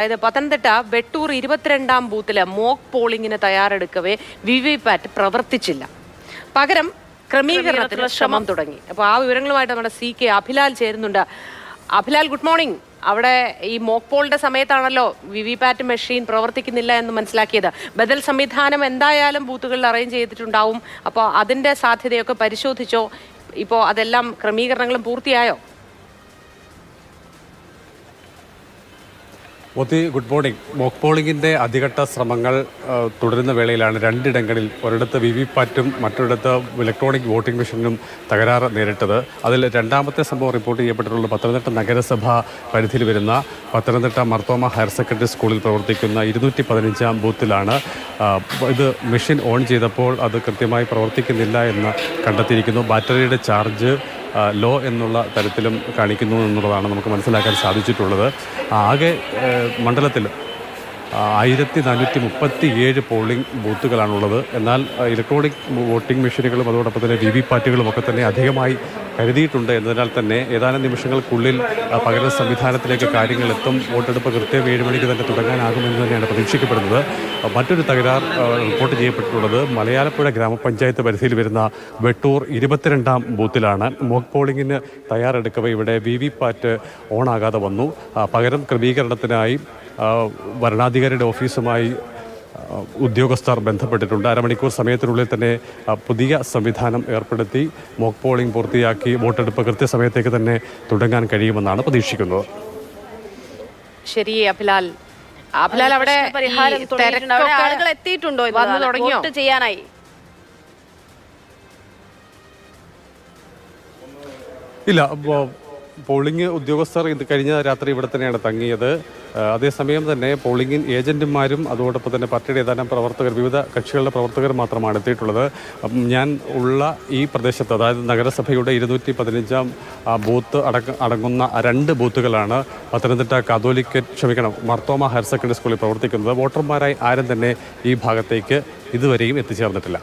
അതായത് പത്തനംതിട്ട വെട്ടൂർ ഇരുപത്തിരണ്ടാം ബൂത്തിൽ മോക്ക് പോളിംഗിന് തയ്യാറെടുക്കവേ വി വി പാറ്റ് പ്രവർത്തിച്ചില്ല. പകരം ക്രമീകരണത്തിന് ശ്രമം തുടങ്ങി. അപ്പോൾ ആ വിവരങ്ങളുമായിട്ട് നമ്മുടെ സി കെ അഭിലാൽ ചേരുന്നുണ്ട്. Abhilal good morning. അവിടെ ഈ മോക്ക് പോളിന്റെ സമയത്താണല്ലോ വി വി പാറ്റ് മെഷീൻ പ്രവർത്തിക്കുന്നില്ല എന്ന് മനസ്സിലാക്കിയത്. ബദൽ സംവിധാനം എന്തായാലും ബൂത്തുകളിൽ അറേഞ്ച് ചെയ്തിട്ടുണ്ടാവും. അപ്പോൾ അതിന്റെ സാധ്യതയൊക്കെ പരിശോധിച്ചോ? ഇപ്പോൾ അതെല്ലാം ക്രമീകരണങ്ങളും പൂർത്തിയായോ? Mothi good morning. മോക്ക് പോളിംഗിന്റെ അധികട്ട ശ്രമങ്ങൾ തുടരുന്ന വേളയിലാണ് രണ്ടിടങ്ങളിൽ ഒരിടത്ത് വി വി പാറ്റും മറ്റൊരിടത്ത് ഇലക്ട്രോണിക് വോട്ടിംഗ് മെഷീനും തകരാറ് നേരിട്ടത്. അതിൽ രണ്ടാമത്തെ സംഭവം റിപ്പോർട്ട് ചെയ്യപ്പെട്ടിട്ടുള്ള പത്തനംതിട്ട നഗരസഭ പരിധിയിൽ വരുന്ന പത്തനംതിട്ട മർത്തോമ ഹയർ സെക്കൻഡറി സ്കൂളിൽ പ്രവർത്തിക്കുന്ന ഇരുന്നൂറ്റി പതിനഞ്ചാം ബൂത്തിലാണ് ഇത് മെഷീൻ ഓൺ ചെയ്തപ്പോൾ അത് കൃത്യമായി പ്രവർത്തിക്കുന്നില്ല എന്ന് കണ്ടെത്തിയിരിക്കുന്നു. ബാറ്ററിയുടെ ചാർജ് ലോ എന്നുള്ള തരത്തിലും കാണിക്കുന്നു എന്നുള്ളതാണ് നമുക്ക് മനസ്സിലാക്കാൻ സാധിച്ചിട്ടുള്ളത്. ആകെ മണ്ഡലത്തിൽ ആയിരത്തി നാനൂറ്റി മുപ്പത്തി ഏഴ് പോളിംഗ് ബൂത്തുകളാണുള്ളത്. എന്നാൽ ഇലക്ട്രോണിക് വോട്ടിംഗ് മെഷീനുകളും അതോടൊപ്പം തന്നെ വി വി പാറ്റുകളും ഒക്കെ തന്നെ അധികമായി കരുതിയിട്ടുണ്ട് എന്നതിനാൽ തന്നെ ഏതാനും നിമിഷങ്ങൾക്കുള്ളിൽ പകരം സംവിധാനത്തിലേക്ക് കാര്യങ്ങൾ എത്തും വോട്ടെടുപ്പ് കൃത്യം ഏഴ് മണിക്ക് തന്നെ തുടങ്ങാനാകുമെന്ന് തന്നെയാണ് പ്രതീക്ഷിക്കപ്പെടുന്നത്. മറ്റൊരു തകരാർ റിപ്പോർട്ട് ചെയ്യപ്പെട്ടിട്ടുള്ളത് മലയാളപ്പുഴ ഗ്രാമപഞ്ചായത്ത് പരിധിയിൽ വരുന്ന വെട്ടൂർ ഇരുപത്തിരണ്ടാം ബൂത്തിലാണ്. മോക്ക് പോളിംഗിന് തയ്യാറെടുക്കവേ ഇവിടെ വി വി പാറ്റ് ഓണാകാതെ വന്നു. പകരം ക്രമീകരണത്തിനായി വരണാധികാരിയുടെ ഓഫീസുമായി ഉദ്യോഗസ്ഥർ ബന്ധപ്പെട്ടിട്ടുണ്ട്. അരമണിക്കൂർ സമയത്തിനുള്ളിൽ തന്നെ പുതിയ സംവിധാനം ഏർപ്പെടുത്തി മോക്ക് പോളിംഗ് പൂർത്തിയാക്കി വോട്ടെടുപ്പ് കൃത്യസമയത്തേക്ക് തന്നെ തുടങ്ങാൻ കഴിയുമെന്നാണ് പ്രതീക്ഷിക്കുന്നത്. ശരി അഭിലാൽ. അഭിലാൽ അവിടെ ആളുകൾ എത്തിയിട്ടുണ്ടോ വന്നു തുടങ്ങിയോ? ചെയ്യാനായി. ഇല്ല പോളിംഗ് ഉദ്യോഗസ്ഥർ ഇത് കഴിഞ്ഞ രാത്രി ഇവിടെ തന്നെയാണ് തങ്ങിയത്. അതേസമയം തന്നെ പോളിംഗ് ഏജന്റുമാരും അതോടൊപ്പം തന്നെ പാർട്ടിയുടെ ഏതാനും പ്രവർത്തകർ വിവിധ കക്ഷികളുടെ പ്രവർത്തകർ മാത്രമാണ് എത്തിയിട്ടുള്ളത്. ഞാൻ ഉള്ള ഈ പ്രദേശത്ത് അതായത് നഗരസഭയുടെ ഇരുന്നൂറ്റി പതിനഞ്ചാം ബൂത്ത് അടക്ക അടങ്ങുന്ന രണ്ട് ബൂത്തുകളാണ് പത്തനംതിട്ട കാതോലിക്ക ക്ഷമിക്കണം മർത്തോമ ഹയർ സെക്കൻഡറി സ്കൂളിൽ പ്രവർത്തിക്കുന്നത്. വോട്ടർമാരായി ആരും തന്നെ ഈ ഭാഗത്തേക്ക് ഇതുവരെയും എത്തിച്ചേർന്നിട്ടില്ല.